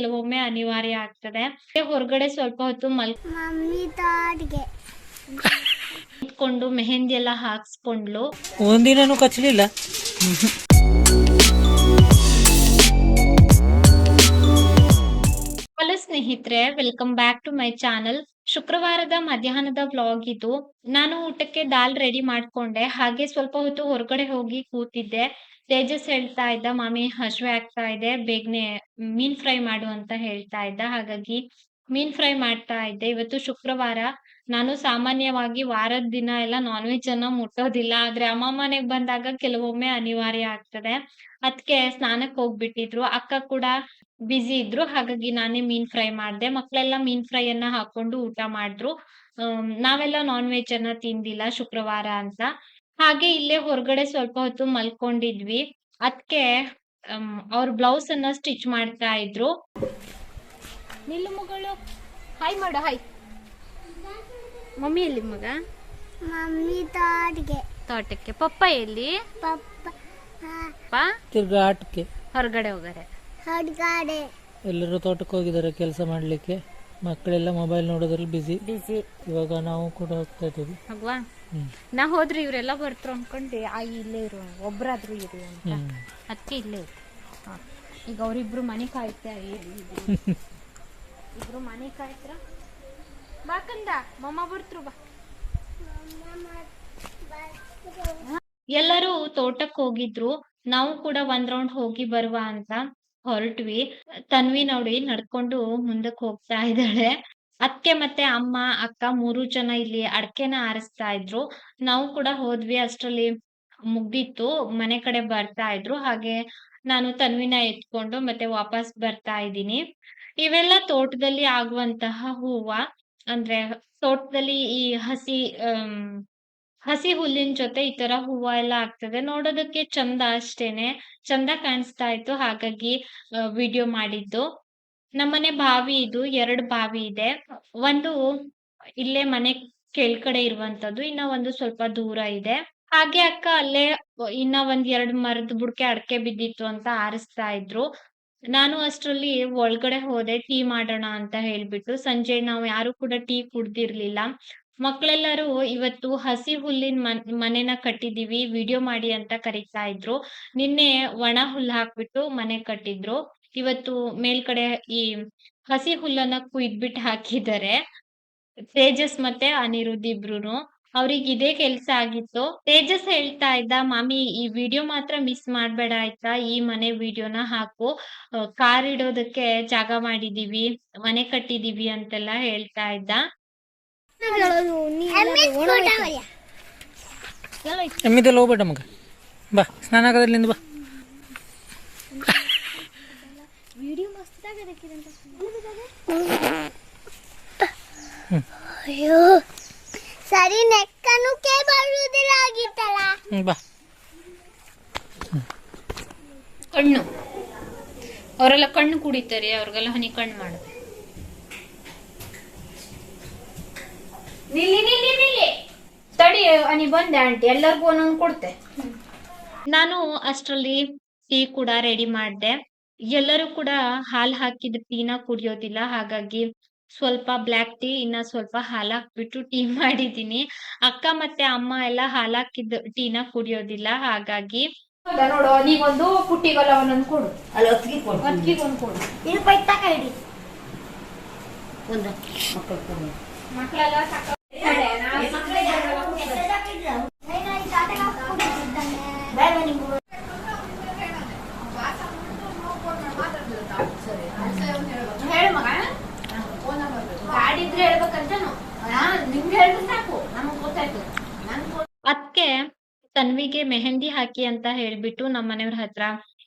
ಕೆಲವೊಮ್ಮೆ ಅನಿವಾರ್ಯ ಆಗ್ತದೆ. ಹೊರಗಡೆ ಸ್ವಲ್ಪ ಹೊತ್ತು ಮಮ್ಮಿ ತಾಡ್ಗೆ. ಮಲ್ಕೊಂಡು ಮೆಹಂದಿ ಎಲ್ಲ ಹಾಕ್ಸ್ಕೊಂಡ್ಲು. ಒಂದಿನೂ ಕಚ್ಚಲಿಲ್ಲ. ಹಲೋ ಸ್ನೇಹಿತರೆ welcome back to my channel ಶುಕ್ರವಾರದ ಮಧ್ಯಾಹ್ನದ ವ್ಲಾಗ್ ಇದು. ನಾನು ಊಟಕ್ಕೆ ದಾಲ್ ರೆಡಿ ಮಾಡ್ಕೊಂಡೆ. ಹಾಗೆ ಸ್ವಲ್ಪ ಹೊತ್ತು ಹೊರಗಡೆ ಹೋಗಿ ಕೂತಿದ್ದೆ. ತೇಜಸ್ ಹೇಳ್ತಾ ಇದ್ದ, ಮಾಮಿ ಹಸುವೆ ಆಗ್ತಾ ಇದೆ. ಬೇಗನೆ ಮೀನ್ ಫ್ರೈ ಮಾಡು ಅಂತ ಹೇಳ್ತಾ ಇದ್ದ. ಹಾಗಾಗಿ ಮೀನ್ ಫ್ರೈ ಮಾಡ್ತಾ ಇದ್ದೆ. ಇವತ್ತು ಶುಕ್ರವಾರ. ನಾನು ಸಾಮಾನ್ಯವಾಗಿ ವಾರದ ದಿನ ಎಲ್ಲ ನಾನ್ ವೆಜ್ ಅನ್ನ ಮುಟ್ಟೋದಿಲ್ಲ. ಆದ್ರೆ ಅಮ್ಮ ಮನೆಗ್ ಬಂದಾಗ ಕೆಲವೊಮ್ಮೆ ಅನಿವಾರ್ಯ ಆಗ್ತದೆ. ಅದಕ್ಕೆ ಸ್ನಾನಕ್ಕೆ ಹೋಗ್ಬಿಟ್ಟಿದ್ರು. ಅಕ್ಕ ಕೂಡ ಬ್ಯುಸಿ ಇದ್ರು. ಹಾಗಾಗಿ ನಾನೇ ಮೀನ್ ಫ್ರೈ ಮಾಡ್ದೆ. ಮಕ್ಕಳೆಲ್ಲ ಮೀನ್ ಫ್ರೈ ಅನ್ನ ಹಾಕೊಂಡು ಊಟ ಮಾಡಿದ್ರು. ನಾವೆಲ್ಲ ನಾನ್ ವೆಜ್ ಅನ್ನ ತಿಂದಿಲ್ಲ ಶುಕ್ರವಾರ ಅಂತ. ಹಾಗೆ ಇಲ್ಲೇ ಹೊರಗಡೆ ಸ್ವಲ್ಪ ಹೊತ್ತು ಮಲ್ಕೊಂಡಿದ್ವಿ. ಅದಕ್ಕೆ ಅವ್ರ ಬ್ಲೌಸ್ ಅನ್ನ ಸ್ಟಿಚ್ ಮಾಡ್ತಾ ಇದ್ರು. ನಿಲ್ಲು ಮಗಳು. ಹಾಯ್ ಮಾಡು ಹಾಯ್ ಮಮ್ಮಿ ಎಲ್ಲಿ ಮಗ? ಮಮ್ಮಿ ತೋಟಕ್ಕೆ. ತೋಟಕ್ಕೆ. ಪಪ್ಪ ಎಲ್ಲಿ? ಪಪ್ಪ ತಿರ್ಗಾಟಕ್ಕೆ ತಿರ್ಗಾ ಹೊರಗಡೆ ಹೋಗಾರೆ. ಎಲ್ಲರೂ ತೋಟಕ್ಕೆ ಹೋಗಿದ್ದಾರೆ ಕೆಲಸ ಮಾಡಲಿಕ್ಕೆ. ಮಕ್ಕಳೆಲ್ಲ ಮೊಬೈಲ್ ನೋಡೋದ್ರಲ್ಲಿ ಬಿಸಿ ಬಿಸಿ ಇವಾಗ ನಾವು ಕೂಡ ಹೋಗ್ತಾ ಇದ್ದೀವಿ. ನಾ ಹೋದ್ರೆ ಇವರೆಲ್ಲ ಬರ್ತಾರೆ ಅನ್ಕೊಂಡೆ ಆ ಇಲ್ಲೇ ಇರು ಒಬ್ರಾದ್ರೂ ಇರು ಅಂತ. ಅದಕ್ಕೆ ಇಲ್ಲೇ ಇರು. ಹಾ. ಈಗ ಅವರಿಬ್ರು ಮನೆ ಕಾಯ್ತಾ ಇಬ್ರು ಮನೆ ಕಾಯ್ತಾರ? ಬಾಕಂದ ಮಮ್ಮ ಬರ್ತರು ಬಾ. ಎಲ್ಲರೂ ತೋಟಕ್ಕೆ ಹೋಗಿದ್ರು ನಾವು ಕೂಡ ಒಂದ್ ರೌಂಡ್ ಹೋಗಿ ಬರುವ ಅಂತ. ಹೊರಟ್ವಿ. ತನ್ವಿ ನೋಡಿ ನಡ್ಕೊಂಡು ಮುಂದಕ್ಕೆ ಹೋಗ್ತಾ ಇದ್ದಾಳೆ. ಅದಕ್ಕೆ ಮತ್ತೆ ಅಮ್ಮ ಅಕ್ಕ ಮೂರು ಜನ ಇಲ್ಲಿ ಅಡಕೆನ ಆರಿಸ್ತಾ ಇದ್ರು. ನಾವು ಕೂಡ ಹೋದ್ವಿ ಅಷ್ಟ್ರಲ್ಲಿ ಮುಗ್ದಿತ್ತು. ಮನೆ ಕಡೆ ಬರ್ತಾ ಇದ್ರು. ಹಾಗೆ ನಾನು ತನ್ವಿನ ಎತ್ಕೊಂಡು ಮತ್ತೆ ವಾಪಸ್ ಬರ್ತಾ ಇದ್ದೀನಿ. ಇವೆಲ್ಲ ತೋಟದಲ್ಲಿ ಆಗುವಂತಹ ಹೂವ ಅಂದ್ರೆ ತೋಟದಲ್ಲಿ ಈ ಹಸಿ ಆಮ್, ಹಸಿ ಹುಲ್ಲಿನ ಜೊತೆ ಈ ತರ ಹೂವ ಎಲ್ಲ ಆಗ್ತದೆ. ನೋಡೋದಕ್ಕೆ ಚಂದ ಅಷ್ಟೇನೆ. ಚಂದ ಕಾಣಿಸ್ತಾ ಇತ್ತು, ಹಾಗಾಗಿ ವಿಡಿಯೋ ಮಾಡಿದ್ದು. ನಮ್ಮನೆ ಬಾವಿ ಇದು, ಎರಡು ಬಾವಿ ಇದೆ. ಒಂದು ಇಲ್ಲೇ ಮನೆ ಕೆಳ್ಕಡೆ ಇರುವಂತದ್ದು, ಇನ್ನ ಒಂದು ಸ್ವಲ್ಪ ದೂರ ಇದೆ. ಹಾಗೆ ಅಕ್ಕ ಅಲ್ಲೇ, ಇನ್ನ ಒಂದ್ ಎರಡ್ ಮರದ ಬುಡಕೆ ಅಡಕೆ ಬಿದ್ದಿತ್ತು ಅಂತ ಆರಿಸ್ತಾ ಇದ್ರು. ನಾನು ಅಷ್ಟರಲ್ಲಿ ಒಳಗಡೆ ಹೋದೆ, ಟೀ ಮಾಡೋಣ ಅಂತ ಹೇಳ್ಬಿಟ್ಟು. ಸಂಜೆ ನಾವು ಯಾರು ಕೂಡ ಟೀ ಕುಡ್ದಿರ್ಲಿಲ್ಲ. ಮಕ್ಳೆಲ್ಲರೂ ಇವತ್ತು ಹಸಿ ಹುಲ್ಲಿನ ಮನ್, ಮನೆನ ಕಟ್ಟಿದೀವಿ ವಿಡಿಯೋ ಮಾಡಿ ಅಂತ ಕರೀತಾ ಇದ್ರು. ನಿನ್ನೆ ಒಣ ಹುಲ್ಲು ಹಾಕ್ಬಿಟ್ಟು ಮನೆ ಕಟ್ಟಿದ್ರು. ಇವತ್ತು ಮೇಲ್ಕಡೆ ಈ ಹಸಿ ಹುಲ್ಲನ್ನ ಕುಯ್ದ್ಬಿಟ್ಟು ಹಾಕಿದ್ದಾರೆ. ತೇಜಸ್ ಮತ್ತೆ ಅನಿರುದ್ಧ ಇಬ್ರು ಅವ್ರಿಗೆ ಇದೇ ಕೆಲ್ಸ ಆಗಿತ್ತು. ತೇಜಸ್ ಹೇಳ್ತಾ ಇದ್ದ, ಮಾಮಿ, ಈ ವಿಡಿಯೋ ಮಾತ್ರ ಮಿಸ್ ಮಾಡ್ಬೇಡ ಆಯ್ತಾ? ಈ ಮನೆ ವಿಡಿಯೋನ ಹಾಕು. ಕಾರ್ ಇಡೋದಕ್ಕೆ ಜಾಗ ಮಾಡಿದೀವಿ, ಮನೆ ಕಟ್ಟಿದೀವಿ ಅಂತೆಲ್ಲ ಹೇಳ್ತಾ ಇದ್ದ. ಎಮ್ಮಿದೆಲ್ಲ ಹೋಗ್ಬೇಡ ಮಗ. ಬಾ ಸ್ನಾನ ಆಗೋದ್ರಲ್ಲಿಂದ ಬಾ. ಅಯ್ಯೋ ಸರಿ ನೆಕ್ಕನು ಕೇ ಬರುವುದಿಲ್ಲ ಆಗಿತ್ತಲ್ಲ ಬಾ. ಕಣ್ಣು. ಅವರೆಲ್ಲ ಕಣ್ಣು ಕುಡಿತಾರೆ ಅವ್ರಿಗೆಲ್ಲ ಹನಿ ಕಣ್ಣು ಮಾಡುದು. ನಿಲ್ಲಿ ನಿಲ್ಲಿ ನಿಲ್ಲಿ. ತಡಿ ಅನಿ ಬಂದೆ ಆಂಟಿ ಎಲ್ಲರಿಗೂ ಒಂದೊಂದು ಕೊಡ್ತೆ. ನಾನು ಅಷ್ಟರಲ್ಲಿ ಟೀ ಕೂಡ ರೆಡಿ ಮಾಡ್ದೆ. ಎಲ್ಲರೂ ಕೂಡ ಹಾಲು ಹಾಕಿದ ಟೀನ ಕುಡಿಯೋದಿಲ್ಲ ಹಾಗಾಗಿ ಸ್ವಲ್ಪ ಬ್ಲ್ಯಾಕ್ ಟೀ ಇನ್ನ ಸ್ವಲ್ಪ ಹಾಲು ಹಾಕ್ಬಿಟ್ಟು ಟೀ ಮಾಡಿದೀನಿ ಅಕ್ಕ ಮತ್ತೆ ಅಮ್ಮ ಎಲ್ಲ ಹಾಲು ಹಾಕಿದ ಟೀನ ಕುಡಿಯೋದಿಲ್ಲ ಹಾಗಾಗಿ ನೋಡು ನೀಗೊಂದು ಪುಟ್ಟಿಗೆಲ್ಲ ಒಂದೊಂದು ಕೊಡು. ಅಲ್ಲಿ ಹೊತ್ತಿಗೆ ಕೊಡು. ಅದ್ಕಿಗೆ ಒಂದು ಕೊಡು. ಇದು ಪೈತಾಕ ಇಡಿ. ಒಂದು ಮಕ್ಕಳು ಕೊಡು. ಮಕ್ಕಳೆಲ್ಲ ಸಾಕು ಅದಕ್ಕೆ ತನ್ವಿಗೆ ಮೆಹಂದಿ ಹಾಕಿ ಅಂತ ಹೇಳ್ಬಿಟ್ಟು ನಮ್ಮ ಮನೆಯವ್ರ ಹತ್ರ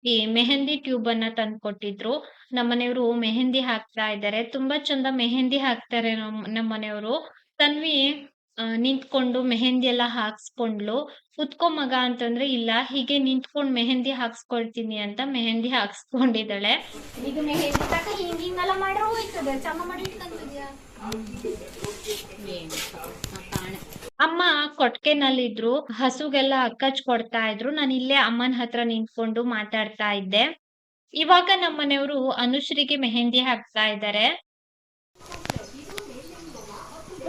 ಈ ಮೆಹಂದಿ ಟ್ಯೂಬ್ ಅನ್ನ ತಂದು ಕೊಟ್ಟಿದ್ರು. ಮನೆಯವರು ಮೆಹಂದಿ ಹಾಕ್ತಾ ಇದ್ದಾರೆ ತುಂಬಾ ಚಂದ ಮೆಹಂದಿ ಹಾಕ್ತಾರೆ ನಮ್ ನಮ್ಮ ಮನೆಯವರು. ತನ್ವಿ ನಿಂತ್ಕೊಂಡು ಮೆಹಂದಿ ಎಲ್ಲ ಹಾಕ್ಸ್ಕೊಂಡ್ಲು. ಕುತ್ಕೋ ಮಗ ಅಂತಂದ್ರೆ ಇಲ್ಲ ಹೀಗೆ ನಿಂತ್ಕೊಂಡ್ ಮೆಹಂದಿ ಹಾಕ್ಸ್ಕೊಳ್ತೀನಿ ಅಂತ ಮೆಹಂದಿ ಹಾಕ್ಸ್ಕೊಂಡಿದ್ದಾಳೆ. ಈಗ ಮೆಹಂದಿ ತಕ ಹಿಂಗ್ ಹಿಂಗೆಲ್ಲ ಮಾಡ್ರೆ ಹೋಯ್ತದೆ. ಚಮ ಮಾಡಿ ಇಟ್ಕೊಂತಿದ್ಯಾ ಅಮ್ಮ ಕೊಟ್ಕೆನಲ್ಲಿದ್ರು ಹಸುಗೆಲ್ಲ ಅಕ್ಕಚ್ ಕೊಡ್ತಾ ಇದ್ರು. ನಾನು ಇಲ್ಲೇ ಅಮ್ಮನ ಹತ್ರ ನಿಂತ್ಕೊಂಡು ಮಾತಾಡ್ತಾ ಇದ್ದೆ. ಇವಾಗ ನಮ್ಮನೆಯವರು ಅನುಶ್ರೀಗೆ ಮೆಹಂದಿ ಹಾಕ್ತಾ ಇದ್ದಾರೆ ಇಲ್ಲಿ ಬಗ್ಗೀಲು ಅನಿಸ್ ಅನ್ನಿಸ್ತು ನೋಡು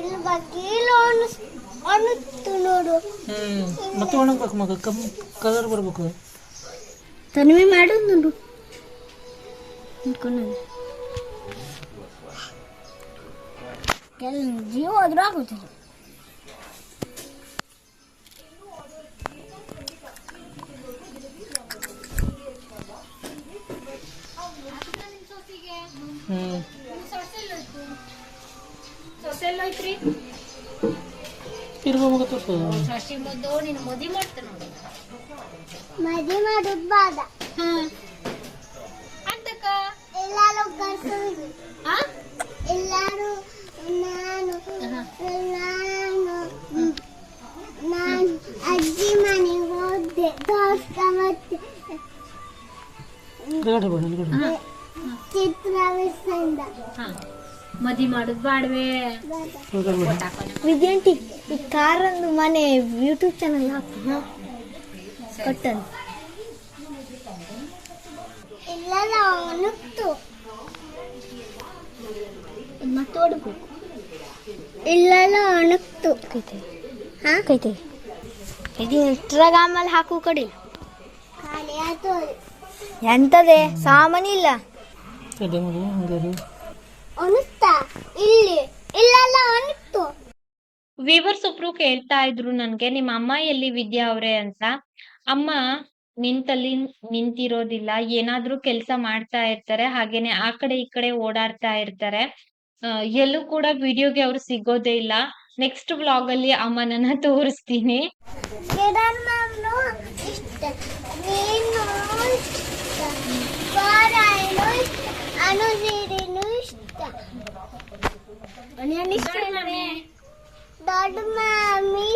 ಹ್ಮ್. ಮತ್ತೆ ಒಣಗ್ಬೇಕು ಮಗ. ಕಮ್ ಕಲರ್ ಬರ್ಬೇಕು. ತನ್ವಿ ಮಾಡು ನೋಡು. ಅನ್ಕೊಂಡು ಕೆಲ ಜೀವ ಹೋದ್ರೂ ಆಗುತ್ತಿಲ್ಲ ಹ್ಮ್. ಸೊಸೆಲ್ಲ ಐತ್ರಿ? ತಿರ್ಗೋ ಮಗ ತೋರ್ಸೋದು ಸಸಿ ಮುದ್ದು ನಿನ್ ಮದಿ ಮಾಡ್ತಾನ ನೋಡು. ಮದಿ ಮಾಡೋದು ಬಾದ. ಅಂತಕ್ಕ? ಎಲ್ಲಾರು ಕರ್ಕೊಂಡು ಆ? ಎಲ್ಲರೂ ನಾನು ನಾನು ನಾನು ಅಜ್ಜಿ ಮನೆಗೆ ಹೋದೆ ದೋಸ್ತ ಮತ್ತೆ ಚಿತ್ರ ಹಾ. ಮದಿ ಮಾಡುದ್ ಬಾಡ್ವೆ. ವಿದ್ಯಂಟಿ ಈ ಕಾರಂದು ಮನೆ ಯೂಟ್ಯೂಬ್ ಚಾನಲ್ ಹಾಕು. ಕೊಟ್ಟನು. ಇಲ್ಲ ಅವನುತ್ತು ಮತ್ತೆ ಓಡಬೇಕು. ಇಲ್ಲೆಲ್ಲ ಒಣಗ್ತು ಕೈತೆ ಹಾ? ಕೈತೆ ಇದು ಇನ್ಸ್ಟಾಗ್ರಾಮಲ್ಲಿ ಹಾಕು ಕಡಿ. ಎಂತದೇ? ಸಾಮಾನಿಲ್ಲ ತಡೆ ಒಣಗ್ತಾ ಇಲ್ಲಿ. ಇಲ್ಲೆಲ್ಲ ಅನಿಸ್ತು ವಿವರ್ಸ್ ಒಬ್ರು ಕೇಳ್ತಾ ಇದ್ರು ನನ್ಗೆ ನಿಮ್ಮ ಅಮ್ಮ ಎಲ್ಲಿ ವಿದ್ಯಾ ಅವ್ರೆ ಅಂತ. ಅಮ್ಮ ನಿಂತಲ್ಲಿ ನಿಂತಿರೋದಿಲ್ಲ ಏನಾದ್ರೂ ಕೆಲಸ ಮಾಡ್ತಾ ಇರ್ತಾರೆ ಹಾಗೇನೆ ಆ ಕಡೆ ಈ ಕಡೆ ಓಡಾಡ್ತಾ ಇರ್ತಾರೆ. ಎಲ್ಲೂ ಕೂಡ ವಿಡಿಯೋಗೆ ಅವ್ರು ಸಿಗೋದೇ ಇಲ್ಲ. ನೆಕ್ಸ್ಟ್ ಬ್ಲಾಗ್ ಅಲ್ಲಿ ಅಮ್ಮನನ್ನ ತೋರಿಸ್ತೀನಿ ಇಷ್ಟ ನೀನು ಇಷ್ಟ ಬಾರಾಯನು ಇಷ್ಟ ಅನುಸೀರಿನು ಇಷ್ಟ ದೊಡ್ಡ ಮಾಮಿ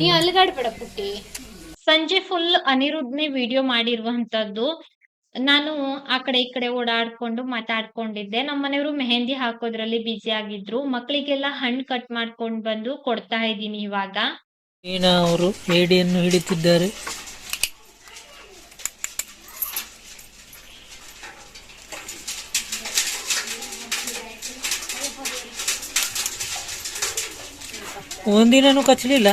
ನೀ ಅಲ್ಗಾಡ್ಬೇಡ ಪುಟ್ಟಿ. ಸಂಜೆ ಫುಲ್ ಅನಿರುದ್ನೆ ವಿಡಿಯೋ ಮಾಡಿರುವಂತದ್ದು. ನಾನು ಆ ಕಡೆ ಈ ಕಡೆ ಓಡಾಡ್ಕೊಂಡು ಮಾತಾಡ್ಕೊಂಡಿದ್ದೆ. ನಮ್ಮ ಮನೆಯವರು ಮೆಹಂದಿ ಹಾಕೋದ್ರಲ್ಲಿ ಬಿಜಿ ಆಗಿದ್ರು. ಮಕ್ಕಳಿಗೆಲ್ಲ ಹಣ್ಣು ಕಟ್ ಮಾಡ್ಕೊಂಡ್ ಬಂದು ಕೊಡ್ತಾ ಇದ್ದೀನಿ ಇವಾಗ. ಅವರು ಏಡಿಯನ್ನು ಹಿಡಿತಿದ್ದಾರೆ. ಒಂದಿನೂ ಕಚ್ಚಲಿಲ್ಲ.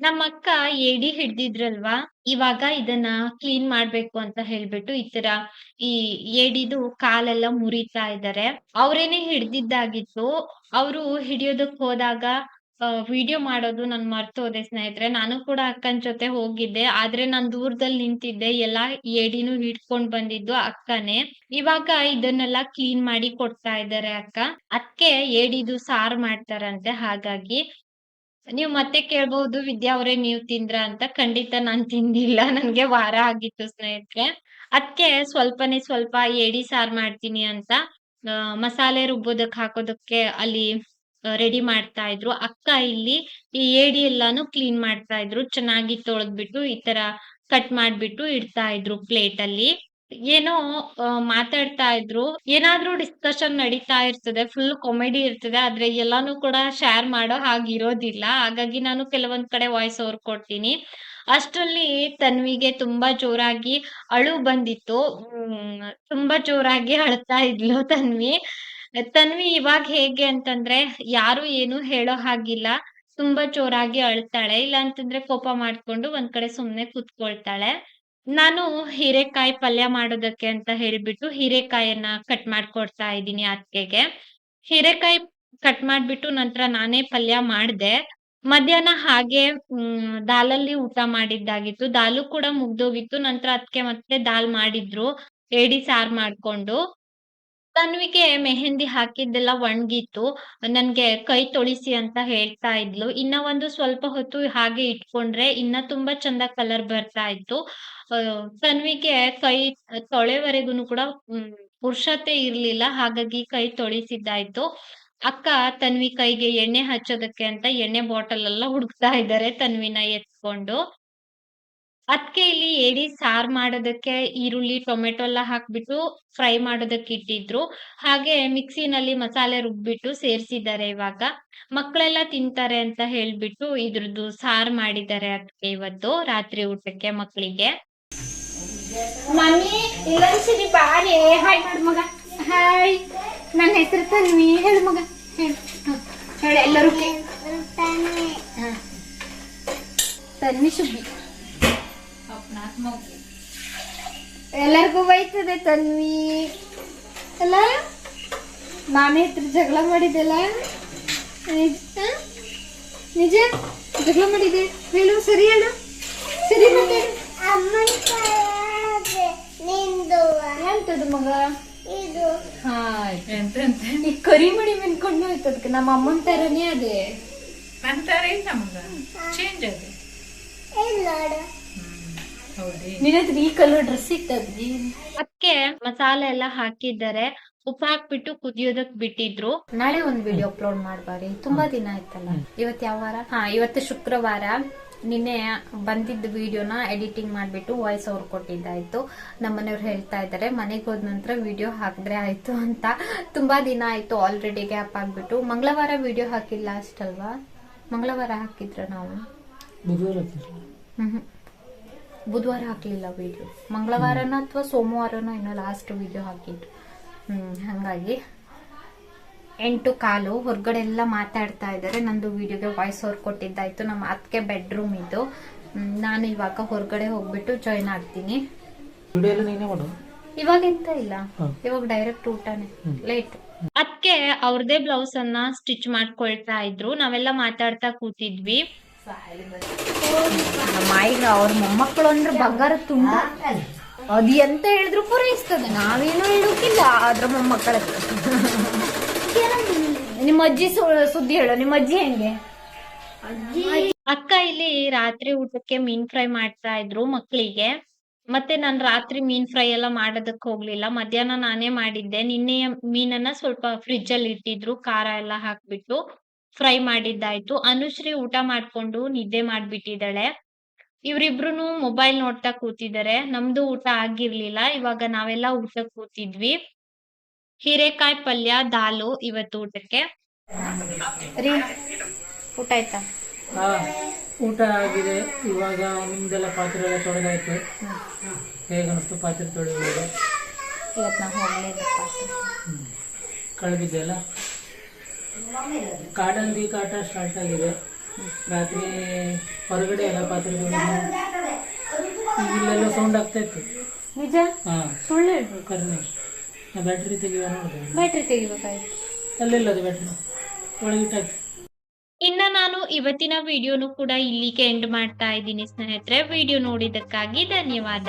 ನಮ್ಮ ಅಕ್ಕ ಏಡಿ ಹಿಡ್ದಿದ್ರಲ್ವಾ? ಇವಾಗ ಇದನ್ನ ಕ್ಲೀನ್ ಮಾಡ್ಬೇಕು ಅಂತ ಹೇಳ್ಬಿಟ್ಟು ಈ ತರ ಈ ಏಡಿದು ಕಾಲೆಲ್ಲ ಮುರಿತಾ ಇದ್ದಾರೆ ಅವ್ರೇನೆ ಹಿಡ್ದಿದ್ದಾಗಿತ್ತು. ಅವರು ಹಿಡಿಯೋದಕ್ ಹೋದಾಗ ವಿಡಿಯೋ ಮಾಡೋದು ನಾನ್ ಮರ್ತು ಹೋದೆ ಸ್ನೇಹಿತರೆ. ನಾನು ಕೂಡ ಅಕ್ಕನ್ ಜೊತೆ ಹೋಗಿದ್ದೆ. ಆದ್ರೆ ನಾನ್ ದೂರದಲ್ಲಿ ನಿಂತಿದ್ದೆ. ಎಲ್ಲಾ ಏಡಿನೂ ಹಿಡ್ಕೊಂಡ್ ಬಂದಿದ್ದು ಅಕ್ಕನೇ. ಇವಾಗ ಇದನ್ನೆಲ್ಲ ಕ್ಲೀನ್ ಮಾಡಿ ಕೊಡ್ತಾ ಇದ್ದಾರೆ ಅಕ್ಕ. ಅದಕ್ಕೆ ಏಡಿದು ಸಾರ್ ಮಾಡ್ತಾರಂತೆ ಹಾಗಾಗಿ. ನೀವ್ ಮತ್ತೆ ಕೇಳ್ಬಹುದು ವಿದ್ಯಾ ಅವರೇ ನೀವ್ ತಿಂದ್ರ ಅಂತ. ಖಂಡಿತ ನಾನ್ ತಿಂದಿಲ್ಲ. ನನ್ಗೆ ವಾರ ಆಗಿತ್ತು ಸ್ನೇಹಿತರೆ. ಅದ್ಕೆ ಸ್ವಲ್ಪನೇ ಸ್ವಲ್ಪ ಏಡಿ ಸಾರ್ ಮಾಡ್ತೀನಿ ಅಂತ. ಆ, ಮಸಾಲೆ ರುಬ್ಬೋದಕ್ ಹಾಕೋದಕ್ಕೆ ಅಲ್ಲಿ ರೆಡಿ ಮಾಡ್ತಾ ಇದ್ರು. ಅಕ್ಕ ಇಲ್ಲಿ ಈ ಏಡಿ ಎಲ್ಲಾನು ಕ್ಲೀನ್ ಮಾಡ್ತಾ ಇದ್ರು. ಚೆನ್ನಾಗಿ ತೊಳೆದ್ಬಿಟ್ಟು ಈ ತರ ಕಟ್ ಮಾಡ್ಬಿಟ್ಟು ಇಡ್ತಾ ಇದ್ರು ಪ್ಲೇಟ್ ಅಲ್ಲಿ. ಏನೋ ಮಾತಾಡ್ತಾ ಇದ್ರು. ಏನಾದ್ರೂ ಡಿಸ್ಕಷನ್ ನಡೀತಾ ಇರ್ತದೆ. ಫುಲ್ ಕಾಮಿಡಿ ಇರ್ತದೆ. ಆದ್ರೆ ಎಲ್ಲಾನು ಕೂಡ ಶೇರ್ ಮಾಡೋ ಹಾಗಿರೋದಿಲ್ಲ ಹಾಗಾಗಿ ನಾನು ಕೆಲವೊಂದ್ ಕಡೆ ವಾಯ್ಸ್ ಓವರ್ ಕೊಡ್ತೀನಿ. ಅಷ್ಟರಲ್ಲಿ ತನ್ವಿಗೆ ತುಂಬಾ ಜೋರಾಗಿ ಅಳು ಬಂದಿತ್ತು. ತುಂಬಾ ಜೋರಾಗಿ ಅಳ್ತಾ ಇದ್ಲು ತನ್ವಿ. ತನ್ವಿ ಇವಾಗ ಹೇಗೆ ಅಂತಂದ್ರೆ ಯಾರು ಏನು ಹೇಳೋ ಹಾಗಿಲ್ಲ. ತುಂಬಾ ಜೋರಾಗಿ ಅಳ್ತಾಳೆ. ಇಲ್ಲ ಅಂತಂದ್ರೆ ಕೋಪ ಮಾಡ್ಕೊಂಡು ಒಂದ್ ಕಡೆ ಸುಮ್ನೆ ಕೂತ್ಕೊಳ್ತಾಳೆ. ನಾನು ಹೀರೆಕಾಯಿ ಪಲ್ಯ ಮಾಡೋದಕ್ಕೆ ಅಂತ ಹೇಳ್ಬಿಟ್ಟು ಹೀರೆಕಾಯನ್ನ ಕಟ್ ಮಾಡ್ಕೊಡ್ತಾ ಇದ್ದೀನಿ ಅತ್ತೆಗೆ ಹೀರೆಕಾಯಿ ಕಟ್ ಮಾಡ್ಬಿಟ್ಟು ನಂತರ ನಾನೇ ಪಲ್ಯ ಮಾಡ್ದೆ. ಮಧ್ಯಾಹ್ನ ಹಾಗೆ ದಾಲಲ್ಲಿ ಊಟ ಮಾಡಿದ್ದಾಗಿತ್ತು. ದಾಲು ಕೂಡ ಮುಗ್ದೋಗಿತ್ತು. ನಂತರ ಅದಕ್ಕೆ ಮತ್ತೆ ದಾಲ್ ಮಾಡಿದ್ರು. ಏಡಿ ಸಾರ್ ಮಾಡ್ಕೊಂಡು. ತನ್ವಿಗೆ ಮೆಹಂದಿ ಹಾಕಿದ್ದೆಲ್ಲ ಒಣಗಿತ್ತು. ನನ್ಗೆ ಕೈ ತೊಳಿಸಿ ಅಂತ ಹೇಳ್ತಾ ಇದ್ಲು. ಇನ್ನ ಒಂದು ಸ್ವಲ್ಪ ಹೊತ್ತು ಹಾಗೆ ಇಟ್ಕೊಂಡ್ರೆ ಇನ್ನ ತುಂಬಾ ಚಂದ ಕಲರ್ ಬರ್ತಾ ಇತ್ತು. ತನ್ವಿಗೆ ಕೈ ತೊಳೆವರೆಗೂ ಕೂಡ ಪುರುಷತೆ ಇರ್ಲಿಲ್ಲ. ಹಾಗಾಗಿ ಕೈ ತೊಳಿಸಿದ್ದಾಯ್ತು. ಅಕ್ಕ ತನ್ವಿ ಕೈಗೆ ಎಣ್ಣೆ ಹಚ್ಚೋದಕ್ಕೆ ಅಂತ ಎಣ್ಣೆ ಬಾಟಲ್ ಎಲ್ಲ ಹುಡುಕ್ತಾ ಇದ್ದಾರೆ ತನ್ವಿನ ಎತ್ಕೊಂಡು. ಅದಕ್ಕೆ ಇಲ್ಲಿ ಏಡಿ ಸಾರ್ ಮಾಡೋದಕ್ಕೆ ಈರುಳ್ಳಿ ಟೊಮೆಟೊ ಎಲ್ಲ ಹಾಕ್ಬಿಟ್ಟು ಫ್ರೈ ಮಾಡೋದಕ್ಕೆ ಇಟ್ಟಿದ್ರು. ಹಾಗೆ ಮಿಕ್ಸಿನಲ್ಲಿ ಮಸಾಲೆ ರುಬ್ಬಿಟ್ಟು ಸೇರ್ಸಿದ್ದಾರೆ ಇವಾಗ. ಮಕ್ಕಳೆಲ್ಲ ತಿಂತಾರೆ ಅಂತ ಹೇಳ್ಬಿಟ್ಟು ಇದ್ರದ್ದು ಸಾರ್ ಮಾಡಿದ್ದಾರೆ ಅದಕ್ಕೆ ಇವತ್ತು ರಾತ್ರಿ ಊಟಕ್ಕೆ ಮಕ್ಕಳಿಗೆ ಹಾಯ್ ನನ್ನ ಹೆಸರು ತನ್ವಿ. ಹೇಳು ಮಗ. ಹೇಳು. ಹ, ಎಲ್ಲರೂ. ತನ್ವಿ. ಶುಭಿ ಎಲ್ಲರಿಗೂ ಬೈತದೆ ತನ್ವಿ. ಅಲ್ಲ? ಮಾಮಿ ಹತ್ರ ಜಗಳ ಮಾಡಿದೆಲ್ಲ ನಿಜ? ಜಗಳ ಮಾಡಿದೆ ಹೇಳು ಸರಿ ಹೇಳು. ಸರಿ ಮತ್ತೆ? ಎಂತದು ಮಗ. ಹಾಯ್ ಈ ಕರಿ ಮಣಿ ಮೆನ್ಕೊಂಡು ಹೋಯ್ತದಕ್ಕೆ ನಮ್ಮ ಅಮ್ಮನ ತರನೇ ಅದೇ. ತರ ಇಲ್ಲ ಮಗ. ಚೇಂಜ್ ಏನ್ ಹೌದೇ ಈ ಕಲರ್ ಡ್ರೆಸ್ ಸಿಗ್ತದ್ರಿ ಅದಕ್ಕೆ ಮಸಾಲೆ ಎಲ್ಲ ಹಾಕಿದ್ದಾರೆ. ಉಪ್ಪು ಹಾಕ್ಬಿಟ್ಟು ಕುದಿಯೋದಕ್ ಬಿಟ್ಟಿದ್ರು. ನಾಳೆ ಒಂದ್ ವಿಡಿಯೋ ಅಪ್ಲೋಡ್ ಮಾಡ್ಬಾರಿ. ತುಂಬಾ ದಿನ ಆಯ್ತಲ್ಲ. ಇವತ್ ಯಾವ ವಾರ? ಹಾ ಇವತ್ತು ಶುಕ್ರವಾರ. ನಿನ್ನೆ ಬಂದಿದ್ದ ವಿಡಿಯೋನ ಎಡಿಟಿಂಗ್ ಮಾಡ್ಬಿಟ್ಟು ವಾಯ್ಸ್ ಅವ್ರು ಕೊಟ್ಟಿದ್ದಾಯ್ತು. ನಮ್ಮನೆಯವ್ರು ಹೇಳ್ತಾ ಇದ್ದಾರೆ ಮನೆಗೆ ಹೋದ ನಂತರ ವಿಡಿಯೋ ಹಾಕಿದ್ರೆ ಆಯ್ತು ಅಂತ. ತುಂಬಾ ದಿನ ಆಯ್ತು ಆಲ್ರೆಡಿ ಗ್ಯಾಪ್ ಆಗ್ಬಿಟ್ಟು. ಮಂಗಳವಾರ ವಿಡಿಯೋ ಹಾಕಿಲ್ಲ ಅಷ್ಟಲ್ವಾ? ಮಂಗಳವಾರ ಹಾಕಿದ್ರ ನಾವು. ಹ್ಮ್. ಬುಧವಾರ ಹಾಕ್ಲಿಲ್ಲ ವಿಡಿಯೋ ಮಂಗಳವಾರನ ಅಥವಾ ಸೋಮವಾರನೋ ಏನೋ ಲಾಸ್ಟ್ ವಿಡಿಯೋ ಹಾಕಿದ್ರು ಹ್ಮ್ ಹಂಗಾಗಿ ಎಂಟು ಕಾಲು ಹೊರಗಡೆ ಎಲ್ಲ ಮಾತಾಡ್ತಾ ಇದ್ದಾರೆ. ನಂದು ವಿಡಿಯೋಗೆ ವಾಯ್ಸ್ ಓವರ್ ಕೊಟ್ಟಿದ್ದಾಯ್ತು. ನಮ್ಮ ಅತ್ತಿಗೆ ಬೆಡ್ರೂಮ್ ಇದು. ನಾನು ಇವಾಗ ಹೊರಗಡೆ ಹೋಗ್ಬಿಟ್ಟು ಜಾಯ್ನ್ ಆಗ್ತೀನಿ. ಇವಾಗ ಎಂತ ಇಲ್ಲ. ಇವಾಗ ಡೈರೆಕ್ಟ್ ಊಟನೇ. ಲೇಟ್ ಅದಕ್ಕೆ ಅವ್ರದೇ ಬ್ಲೌಸ್ ಅನ್ನ ಸ್ಟಿಚ್ ಮಾಡ್ಕೊಳ್ತಾ ಇದ್ರು. ನಾವೆಲ್ಲ ಮಾತಾಡ್ತಾ ಕೂತಿದ್ವಿ. ನಮ್ಮ ಈಗ ಅವ್ರ ಮೊಮ್ಮಕ್ಕಳು ಅಂದ್ರೆ ಬಂಗಾರ ತುಂಬ ಅದು ಎಂತ ಹೇಳಿದ್ರು ಪೂರೈಸ್ತದೆ. ನಾವೇನು ಹೇಳುಕ್ಕಿಲ್ಲ ಅದ್ರ ಮೊಮ್ಮಕ್ಕಳ ನಿಮ್ಮ ಅಜ್ಜಿ ಸುದ್ದಿ ಹೇಳು. ನಿಮ್ಮ ಅಜ್ಜಿ ಹೆಂಗೆ? ಅಕ್ಕ ಇಲ್ಲಿ ರಾತ್ರಿ ಊಟಕ್ಕೆ ಮೀನ್ ಫ್ರೈ ಮಾಡ್ತಾ ಇದ್ರು ಮಕ್ಕಳಿಗೆ ಮತ್ತೆ ನಾನು ರಾತ್ರಿ ಮೀನ್ ಫ್ರೈ ಎಲ್ಲ ಮಾಡೋದಕ್ಕೆ ಹೋಗ್ಲಿಲ್ಲ. ಮಧ್ಯಾಹ್ನ ನಾನೇ ಮಾಡಿದ್ದೆ. ನಿನ್ನೆಯ ಮೀನನ್ನ ಸ್ವಲ್ಪ ಫ್ರಿಡ್ಜ್ ಅಲ್ಲಿ ಇಟ್ಟಿದ್ರು. ಖಾರ ಎಲ್ಲ ಹಾಕ್ಬಿಟ್ಟು. ಫ್ರೈ ಮಾಡಿದ್ದಾಯ್ತು. ಅನುಶ್ರೀ ಊಟ ಮಾಡ್ಕೊಂಡು ನಿದ್ದೆ ಮಾಡ್ಬಿಟ್ಟಿದ್ದಾಳೆ. ಇವ್ರಿಬ್ರು ಮೊಬೈಲ್ ನೋಡ್ತಾ ಕೂತಿದ್ದಾರೆ. ನಮ್ದು ಊಟ ಆಗಿರ್ಲಿಲ್ಲ. ಇವಾಗ ನಾವೆಲ್ಲ ಊಟಕ್ಕೆ ಕೂತಿದ್ವಿ. ಹೀರೆಕಾಯಿ ಪಲ್ಯ ದಾಲು ಇವತ್ತು ಊಟಕ್ಕೆ. ರೀ ಊಟ ಆಯ್ತಾ? ಹಾ ಊಟ ಆಗಿದೆ. ಇವಾಗ ನಿಮ್ದೆಲ್ಲ ಪಾತ್ರೆ ಎಲ್ಲ ತೊಳೆದಾಯ್ತು. ಹೇಗೆ ಅನಿಸ್ತು ಪಾತ್ರೆ ತೊಳೆಯುವಾಗ? ಇವತ್ತು ನಾವು ಕಳೆದಿದೆಯಲ್ಲ? ಕಾಡಂದಿ ಕಾಟ ಸ್ಟಾರ್ಟ್ ಆಗಿದೆ. ರಾತ್ರಿ ಹೊರಗಡೆ ಎಲ್ಲ ಪಾತ್ರೆ ಇಲ್ಲೆಲ್ಲ ಸೌಂಡ್ ಆಗ್ತಾ ಇತ್ತು. ನಿಜ? ಹಾ. ಸುಳ್ಳು ಹೇಳ್ಬೇಕು. ಕರ್ನೆ ಬ್ಯಾಟ್ರಿ ತೆಗಿಯುವ ನೋಡಿದೆ ಬ್ಯಾಟ್ರಿ ತೆಗಿಬೇಕಾಯ್ತು. ಅಲ್ಲಿಲ್ಲ ಅದು ಬ್ಯಾಟ್ರಿ ಒಳಗಿಟ್ಟಾಯ್ತು ಇನ್ನ ನಾನು ಇವತ್ತಿನ ವಿಡಿಯೋನು ಕೂಡ ಇಲ್ಲಿಗೆ ಎಂಡ್ ಮಾಡ್ತಾ ಇದ್ದೀನಿ ಸ್ನೇಹಿತರೆ. ವಿಡಿಯೋ ನೋಡಿದ್ದಕ್ಕಾಗಿ ಧನ್ಯವಾದ.